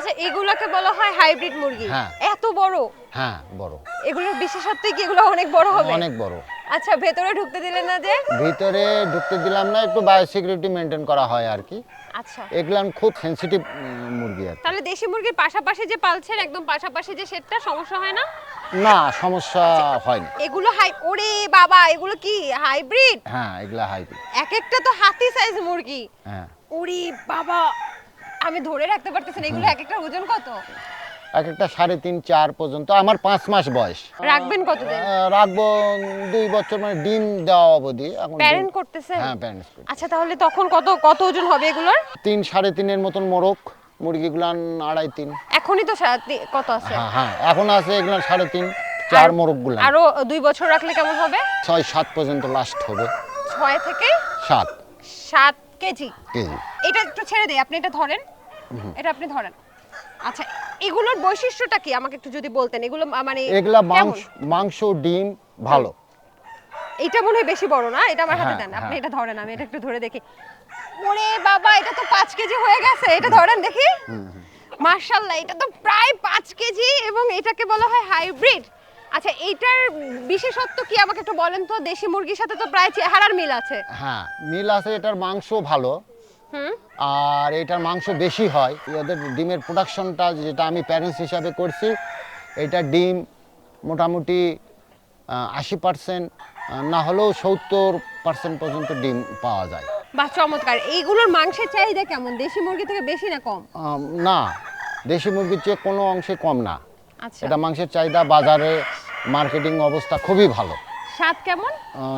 আচ্ছা এগুলোকে বলা হয় হাইব্রিড মুরগি। হ্যাঁ। এত বড়? হ্যাঁ বড়। এগুলোর বিশেষত্ব কি এগুলো অনেক বড় হবে? অনেক বড়। আচ্ছা ভেতরে ঢুকতে দিলেন না যে? ভিতরে ঢুকতে দিলাম না একটু বায়োসিকিউরিটি মেনটেন করা হয় আর কি। আচ্ছা। এগুলান খুব সেনসিটিভ মুরগি আর তাহলে দেশি মুরগির পাশাপাশি যে পালছেন একদম পাশাপাশি যে সেটটা সমস্যা হয় না? না সমস্যা হয়নি এগুলো হাই ওরে বাবা এগুলো কি হাইব্রিড হ্যাঁ এগুলা হাইব্রিড এক একটা তো হাতি সাইজ মুরগি। হ্যাঁ। ওরে বাবা আমি ধরে রাখতে পারতেছি না এগুলো এক একটা ওজন কত? এক একটা সাড়ে তিন চার পর্যন্ত। আমার পাঁচ মাস বয়স। রাখবেন কতদিন? আহ, রাখব দুই বছর মানে ডিম দেওয়া অবধি। এখন ডিম- প্যারেন্ট করতেছে হ্যাঁ প্যারেন্টস আচ্ছা তাহলে তখন কত কত ওজন হবে এগুলোর? তিন সাড়ে তিনের মতন মোরগ। মুরগিগুলান আড়াই তিন। এখনই তো সা- তি- কত আছে? হ্যাঁ হ্যাঁ এখন আছে এগুলান সাড়ে তিন চার আর- মোরগগুলান আরও দুই বছর রাখলে কেমন হবে? ছয় সাত পর্যন্ত লাস্ট হবে। ছয় থেকে সাত। সাত কেজি। কেজি। এটা একটু ছেড়ে দেই আপনি এটা ধরেন। এটা আপনি ধরেন। আচ্ছা এগুলোর বৈশিষ্ট্যটা কি? আমাকে একটু যদি বলতেন এগুলো মানে এগুলা মাংস মাংস ডিম ভালো। এটা মনে হয় বেশি বড় না? এটা আমার হাতে হ্যাঁ, দেন। আপনি হ্যাঁ। এটা ধরেন আমি এটা একটু ধরে দেখি। ওরে বাবা এটা তো পাঁচ কেজি হয়ে গেছে। এটা ধরেন দেখি। মার্শাল্লাহ এটা তো প্রায় পাঁচ কেজি এবং এটাকে বলা হয় হাইব্রিড। আচ্ছা এইটার বিশেষত্ব কি আমাকে একটু বলেন তো? দেশি মুরগির সাথে তো প্রায় চেহারার মিল আছে। হ্যাঁ মিল আছে এটার মাংস ভালো। হুম? আর এটার মাংস বেশি হয়। এদের ডিমের প্রোডাকশনটা যেটা আমি প্যারেন্টস হিসাবে করছি এটা ডিম মোটামুটি আশি পার্সেন্ট না হলেও সত্তর পার্সেন্ট পর্যন্ত ডিম পাওয়া যায়। বাহ চমৎকার। এইগুলোর মাংসের চাহিদা কেমন? দেশি মুরগি থেকে বেশি না কম? না দেশি মুরগির চেয়ে কোনো অংশে কম না। আচ্ছা। এটা মাংসের চাহিদা বাজারে মার্কেটিং অবস্থা খুবই ভালো। স্বাদ কেমন?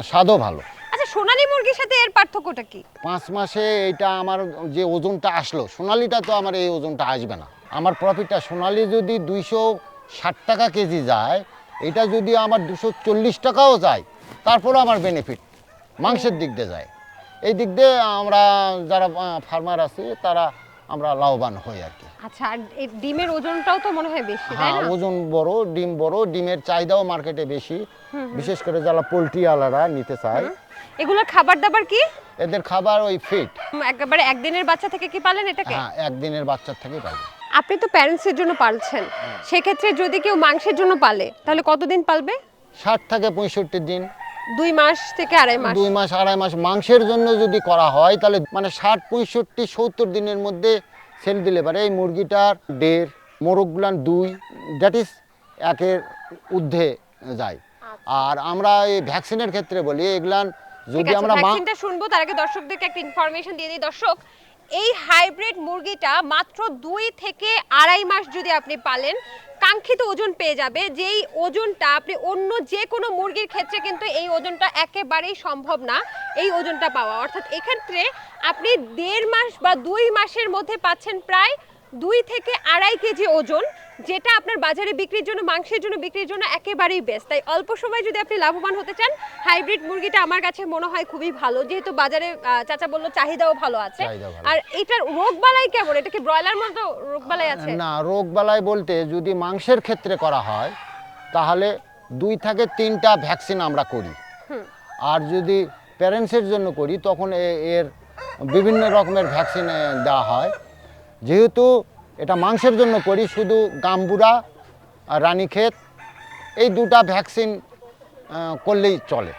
স্বাদও ভালো। আচ্ছা সোনালী মুরগির সাথে এর পার্থক্যটা কি? পাঁচ মাসে এটা আমার যে ওজনটা আসলো সোনালিটা তো আমার এই ওজনটা আসবে না। আমার প্রফিটটা সোনালি যদি দুইশো ষাট টাকা কেজি যায় এটা যদি আমার দুশো চল্লিশ টাকাও যায় তারপরেও আমার বেনিফিট মাংসের দিক দিয়ে যায়। এই দিক দিয়ে আমরা যারা ফার্মার আছি তারা আমরা লাভবান হই আর কি। আচ্ছা আর এই ডিমের ওজনটাও তো মনে হয় বেশি তাই হ্যাঁ না? ওজন বড় ডিম বড় ডিমের চাহিদাও মার্কেটে বেশি। বিশেষ করে যারা পোলট্রি আলারা নিতে চায়। এগুলোর খাবার দাবার কি? এদের খাবার ওই ফিট একেবারে একদিনের বাচ্চা থেকে কি পালেন এটাকে? হ্যাঁ একদিনের বাচ্চার থেকেই পাবে আপনি তো প্যারেন্টসের জন্য পালছেন। সেক্ষেত্রে যদি কেউ মাংসের জন্য পালে তাহলে কতদিন পালবে? ষাট থেকে পঁয়ষট্টি দিন। দুই মাস থেকে আড়াই মাস। দুই মাস আড়াই মাস মাংসের জন্য যদি করা হয় তাহলে মানে ষাট পঁয়ষট্টি সত্তর দিনের মধ্যে সেল দিলে পারে। এই মুরগিটার দেড় মোরগগুলান দুই দ্যাট ইজ একের ঊর্ধ্বে যায়। আর আমরা এই ভ্যাকসিনের ক্ষেত্রে বলি এগুলান যদি আমরা শুনব তার আগে দর্শকদেরকে একটা ইনফরমেশন দিয়ে দিই। দর্শক এই হাইব্রিড মুরগিটা মাত্র দুই থেকে আড়াই মাস যদি আপনি পালেন, কাঙ্ক্ষিত ওজন পেয়ে যাবে। যেই ওজনটা আপনি অন্য যে কোনো মুরগির ক্ষেত্রে কিন্তু এই ওজনটা একেবারেই সম্ভব না, এই ওজনটা পাওয়া। অর্থাৎ এক্ষেত্রে আপনি দেড় মাস বা দুই মাসের মধ্যে পাচ্ছেন প্রায় দুই থেকে আড়াই কেজি ওজন। যেটা আপনার বাজারে বিক্রির জন্য মাংসের জন্য বিক্রির জন্য একেবারেই বেস্ট তাই অল্প সময় যদি আপনি লাভবান হতে চান হাইব্রিড মুরগিটা আমার কাছে মনে হয় খুবই ভালো। যেহেতু বাজারে চাচা বলল চাহিদাও ভালো আছে। আর এটার রোগ বালাই কেমন? এটা কি ব্রয়লার মতো রোগ বালাই আছে? না রোগ বালাই বলতে যদি মাংসের ক্ষেত্রে করা হয় তাহলে দুই থেকে তিনটা ভ্যাকসিন আমরা করি। আর যদি প্যারেন্টসের জন্য করি তখন এর বিভিন্ন রকমের ভ্যাকসিন দেওয়া হয়। যেহেতু এটা মাংসের জন্য করি শুধু গাম্বুরা আর রানীক্ষেত। এই দুটা ভ্যাকসিন করলেই চলে।